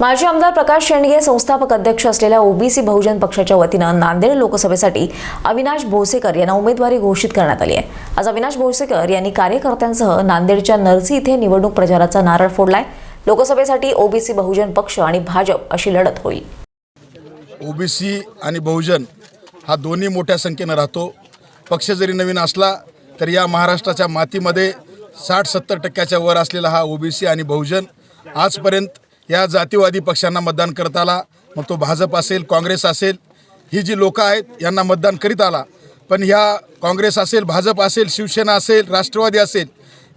माजी आमदार प्रकाश शेंडगे संस्थापक अध्यक्ष असलेल्या ओबीसी बहुजन पक्षाच्या वतीनं नांदेड लोकसभेसाठी अविनाश भोसेकर यांना उमेदवारी घोषित करण्यात आली आहे. आज अविनाश भोसेकर यांनी कार्यकर्त्यांसह नांदेडच्या नरसी इथे निवडणूक प्रचाराचा नारळ फोडलाय. लोकसभेसाठी ओबीसी बहुजन पक्ष आणि भाजप अशी लढत होईल. ओबीसी आणि बहुजन हा दोन्ही मोठ्या संख्येनं राहतो. पक्ष जरी नवीन असला तरी या महाराष्ट्राच्या मातीमध्ये साठ सत्तर टक्क्याच्या वर असलेला हा ओबीसी आणि बहुजन आजपर्यंत या जातीवादी पक्षांना मतदान करत आला. मग तो भाजप असेल काँग्रेस असेल ही जी लोकं आहेत यांना मतदान करीत आला. पण ह्या काँग्रेस असेल भाजप असेल शिवसेना असेल राष्ट्रवादी असेल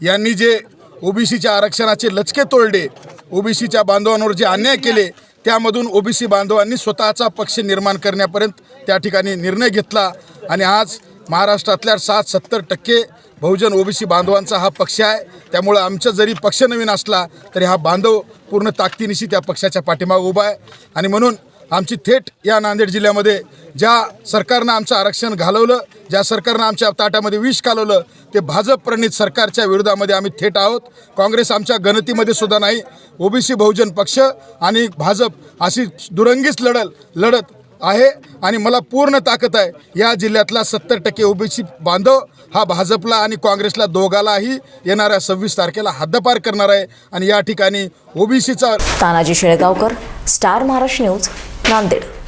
यांनी जे ओबीसीच्या आरक्षणाचे लचके तोडले ओबीसीच्या बांधवांवर जे अन्याय केले त्यामधून ओबीसी बांधवांनी स्वतःचा पक्ष निर्माण करण्यापर्यंत त्या ठिकाणी निर्णय घेतला. आणि आज महाराष्ट्रातल्या सात सत्तर टक्के बहुजन ओबीसी बांधवांचा हा पक्ष आहे. त्यामुळं आमचा जरी पक्ष नवीन असला तरी हा बांधव पूर्ण ताकदीनिशी त्या पक्षाच्या पाठीमागं उभा आहे. आणि म्हणून आमची थेट या नांदेड जिल्ह्यामध्ये ज्या सरकारनं आमचं आरक्षण घालवलं ज्या सरकारनं आमच्या ताटामध्ये विष घालवलं ते भाजप प्रणित सरकारच्या विरोधामध्ये आम्ही थेट आहोत. काँग्रेस आमच्या गणतीमध्ये सुद्धा नाही. ओबीसी बहुजन पक्ष आणि भाजप अशी दुरंगीच लढल लढत आहे आणि मला पूर्ण ताकद आहे. या जिल्ह्यातला सत्तर टक्के ओबीसी बांधव हा भाजपला आणि काँग्रेसला दोघालाही येणाऱ्या सव्वीस तारखेला हद्दपार करणार आहे आणि या ठिकाणी ओबीसीचा तानाजी शेळगावकर स्टार महाराष्ट्र न्यूज नांदेड.